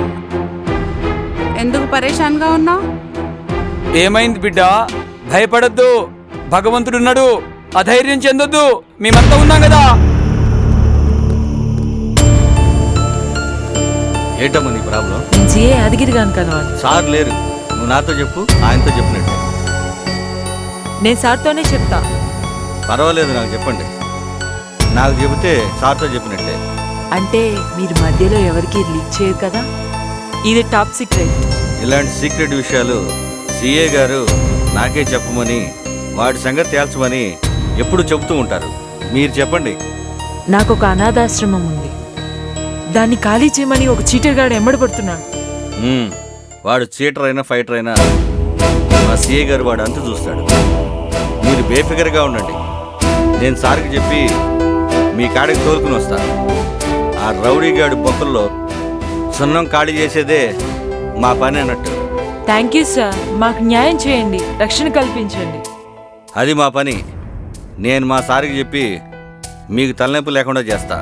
ఏమైంది బిడ్డ ఎందుకు పరేషాన్గా ఉన్నావు? ఏమైంది బిడ్డ? భయపడద్దు. భగవంతుడున్నాడు. అధైర్యం చెందొద్దు. మేమంతా ఉన్నాం కదా. ఏంటమ్మా నీ ప్రాబ్లం? నేను సిఏ యాదగిరి గాను కలవాలి. సార్ లేరు. నువ్వు నాతో చెప్పు ఆయనతో చెప్పినట్టు. నేను సార్తోనే చెప్తా. పర్వాలేదు నాకు చెప్పండి. నాకు చెబితే సార్తో చెప్పినట్టే. అంటే మీరు మధ్యలో ఎవరికి లీక్ చేయరు కదా? ఇది టాప్ సీక్రెట్. ఇలాంటి సీక్రెట్ విషయాలు సిఏ గారు నాకే చెప్పమని వాటి సంగతి తేల్చమని ఎప్పుడు చెబుతూ ఉంటారు. మీరు చెప్పండి. నాకు ఒక అనాథాశ్రమం ఉంది. దాన్ని ఖాళీ చేయమని ఒక చీటర్ గాడు ఎమ్మడబడుతున్నాడు మ్మ్. వాడు చీటర్ అయినా ఫైటర్ అయినా మా సిఏ గారు వాడు అంత చూస్తాడు. మీరు బేఫిగర్గా ఉండండి. నేను సార్కి చెప్పి మీ కాడికి తోలుకుని వస్తా ఆ రౌడీ గాడి బొక్కల్లో సున్నం ఖాళీ చేసేదే మా పని అన్నట్టు. థ్యాంక్ యూ సార్ మాకు న్యాయం చేయండి. రక్షణ కల్పించండి. అది మా పని. నేను మా సార్కి చెప్పి మీకు తలనొప్పి లేకుండా చేస్తా.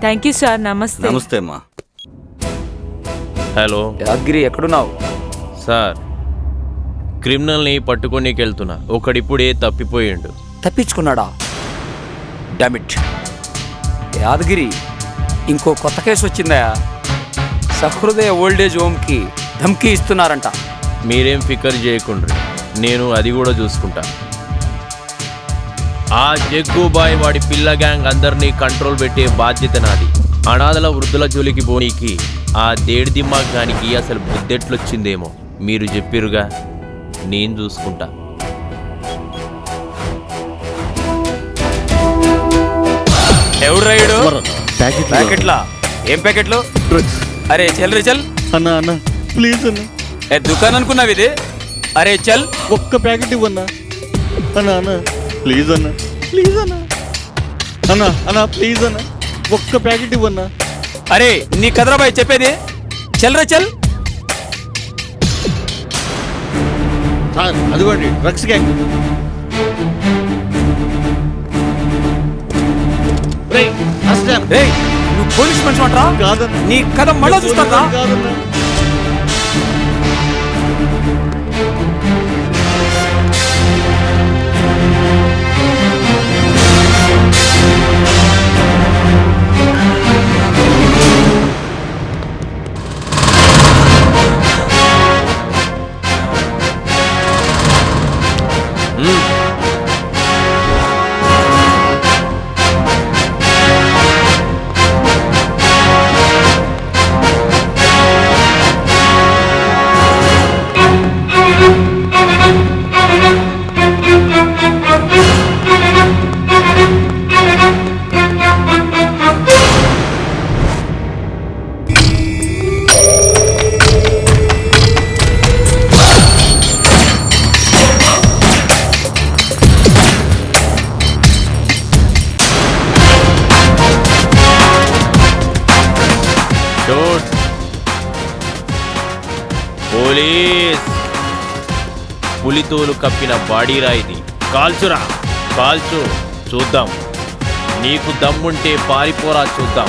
థ్యాంక్ యూ సార్ నమస్తే. నమస్తే అమ్మా. హలో యాదగిరి ఎక్కడున్నావు? సార్ క్రిమినల్ని పట్టుకోనీకి వెళ్తున్నా ఒకడిప్పుడే తప్పిపోయిండు. తప్పించుకున్నాడా? డామిట్ యాదగిరి ఇంకో కొత్త కేసు వచ్చిందా సహృదయ ఓల్డేజ్ హోమ్కి ధమ్కీ ఇస్తున్నారంట. మీరేం ఫికర్ చేయకుండ్రి. నేను అది కూడా చూసుకుంటా. ఆ జగ్గుబాయ్ వాడి పిల్ల గ్యాంగ్ అందరినీ కంట్రోల్ పెట్టే బాధ్యత నాది. అనాథల వృద్ధుల జోలికి పోనీకి ఆ దేడి దిమాగ్ గానికి అసలు బుద్ధెట్లొచ్చిందేమో. మీరు చెప్పిరుగా. నేను చూసుకుంటా. ఎవడు రైడు ప్యాకెట్లా ఏం ప్యాకెట్లు? అరే చల్ రే చల్. అన్న అన్న ప్లీజ్ అన్న. ఏ దుకాణం అనుకున్నావు ఇది? అరే చల్. ఒక్క ప్యాకెట్ ఇవ్వన్నా అన్న. అన్న ప్లీజ్ అన్న ప్లీజ్ అన్న. అన్న అన్న ప్లీజ్ అన్న. ఒక్క ప్యాకెట్ ఇవ్వన్నా అరే నీ కదరాబాయ్ చెప్పేది? చల్ రే చల్. సార్ అదిగోండి డ్రగ్స్ గ్యాంగ్. అస్లాం. రే నువ్వు పోలీస్ మనిషి అంటరా నీ కథ మళ్ళా చూస్తారా పులితోలు కప్పిన బాడీరా ఇది. కాల్చురా. కాల్చు. చూద్దాం. నీకు దమ్ముంటే పారిపోరా చూద్దాం.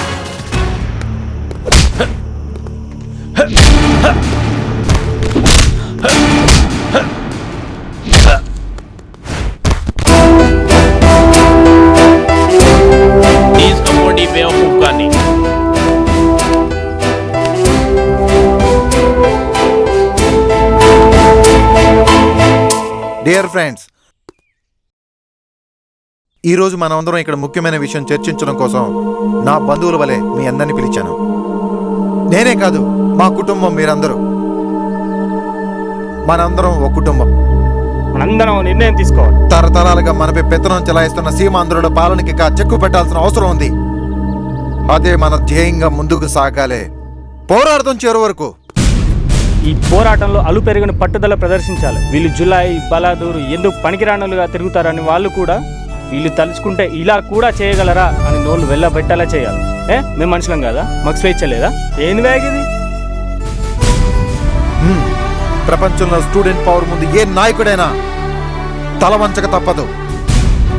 తీసుకోండి ఫ్రెండ్స్. ఈరోజు మనమందరం ఇక్కడ ముఖ్యమైన విషయం చర్చించడం కోసం నా బంధువుల వలె మీ అందరిని పిలిచాను. నేనే కాదు మా కుటుంబం మీరందరూ. మనందరం ఒక కుటుంబం. మనందరం నిర్ణయం తీసుకోవాలి. తరతరాలుగా మనపై పెత్తనం చెలాయిస్తున్న సీమాంధ్రుల పాలనకి చెక్కు పెట్టాల్సిన అవసరం ఉంది. అదే మన ధ్యేయంగా ముందుకు సాగాలే. పోరాడదాం చివరి వరకు. ఈ పోరాటంలో అలు పెరిగిన పట్టుదల ప్రదర్శించాలి. వీళ్ళు జులాయి బలాదూరు ఎందుకు పనికిరాణులుగా తిరుగుతారని వాళ్ళు కూడా వీళ్ళు తలుచుకుంటే ఇలా కూడా చేయగలరా అని నోళ్ళు వెళ్ళబెట్టేలా చేయాలి. ఏ? మేము మనుషులం కదా? మాకు స్వేచ్ఛ లేదా? ఏంది బ్యాగ్ ఇది? ప్రపంచంలో స్టూడెంట్ పవర్ ముందు ఏ నాయకుడైనా తల వంచక తప్పదు.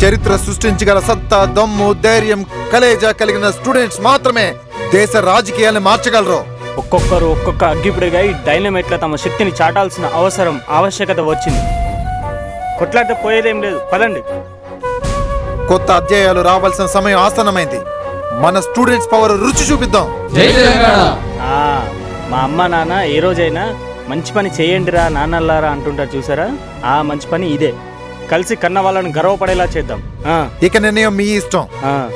చరిత్ర సృష్టించగల సత్తా దమ్ము ధైర్యం కలేజా కలిగిన స్టూడెంట్స్ మాత్రమే దేశ రాజకీయాల్ని మార్చగలరు. ఒక్కొక్కరు ఒక్కొక్క అగ్గిపుడిగా ఈ డైనమైట్ల తమ శక్తిని చాటాల్సిన అవసరం ఆవశ్యకత వచ్చింది. కొట్లాడితే పోయేదేం లేదు. పదండి. కొత్త అధ్యాయాలు రావాల్సిన సమయం ఆసన్నమైంది. మన స్టూడెంట్స్ పవర్ రుచి చూపిద్దాం. ఆ, మా అమ్మ నాన్న ఏ రోజైనా మంచి పని చేయండిరా నాన్నల్లారా అంటుంటారు చూసారా? ఆ మంచి పని ఇదే. కలిసి కన్న వాళ్ళని గర్వపడేలా చేద్దాం. ఆ, ఇక నిర్ణయం మీ ఇష్టం. ఆ.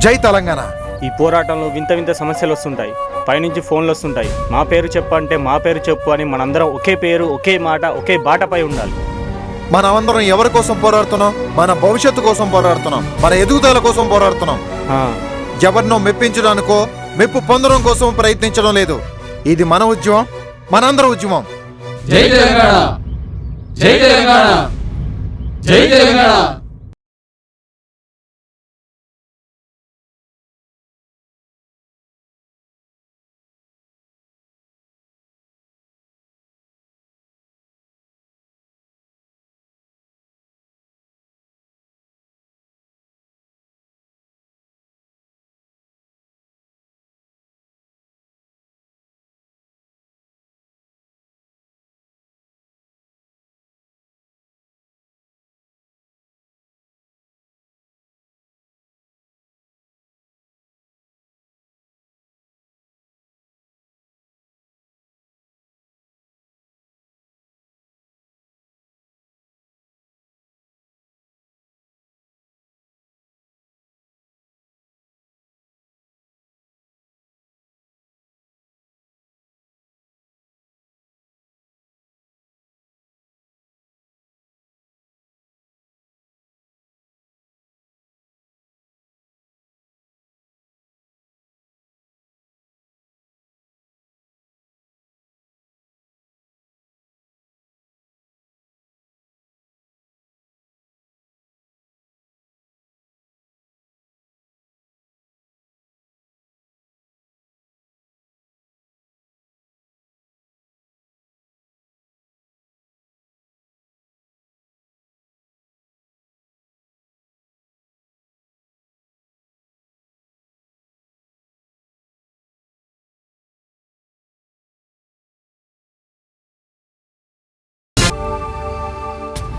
జై తెలంగాణ. ఈ పోరాటంలో వింత వింత సమస్యలు వస్తుంటాయి. పైనుంచి ఫోన్లు వస్తుంటాయి. మా పేరు చెప్పు అంటే మా పేరు చెప్పు అని మనందరం ఒకే పేరు ఒకే మాట ఒకే బాటపై ఉండాలి. మనమందరం ఎవరి కోసం పోరాడుతున్నాం? మన భవిష్యత్తు కోసం పోరాడుతున్నాం. మన ఎదుగుదల కోసం పోరాడుతున్నాం. ఆ, ఎవరినో మెప్పించడానికో మెప్పు పొందడం కోసం ప్రయత్నించడం లేదు. ఇది మన ఉద్యమం మనందరం ఉద్యమం.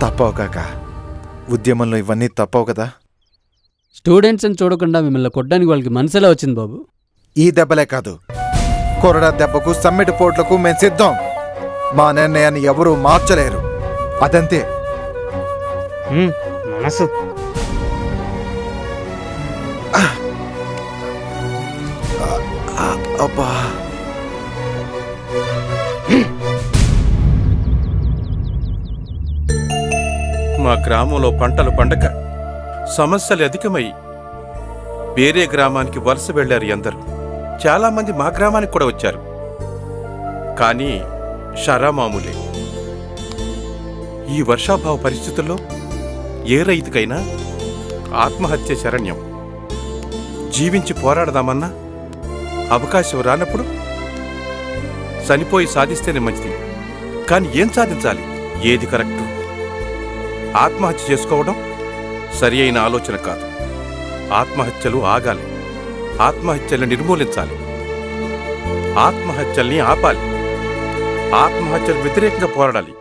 తప్పవు కాక. ఉద్యమంలో ఇవన్నీ తప్పవు కదా? స్టూడెంట్స్ని చూడకుండా మిమ్మల్ని కొట్టడానికి వాళ్ళకి మనసులో వచ్చింది బాబు? ఈ దెబ్బలే కాదు. కొరడా దెబ్బకు సమ్మెట పోట్లకు మేము సిద్ధం. మా నిర్ణయాన్ని ఎవరూ మార్చలేరు. అదంతే. మనసు. అబ్బా. మా గ్రామంలో పంటలు పండక సమస్యలు అధికమై వేరే గ్రామానికి వలస వెళ్ళారు ఎందరు చాలామంది మా గ్రామానికి కూడా వచ్చారు. కానీ షరామామూలే. ఈ వర్షాభావ పరిస్థితుల్లో ఏ రైతుకైనా ఆత్మహత్య శరణ్యం. జీవించి పోరాడదామన్నా అవకాశం రానప్పుడు చనిపోయి సాధిస్తేనే మంచిది. కానీ ఏం సాధించాలి? ఏది కరెక్టు? ఆత్మహత్య చేసుకోవడం సరి అయిన ఆలోచన కాదు. ఆత్మహత్యలు ఆగాలి. ఆత్మహత్యలు నిర్మూలించాలి. ఆత్మహత్యల్ని ఆపాలి. ఆత్మహత్యలు వ్యతిరేకంగా పోరాడాలి.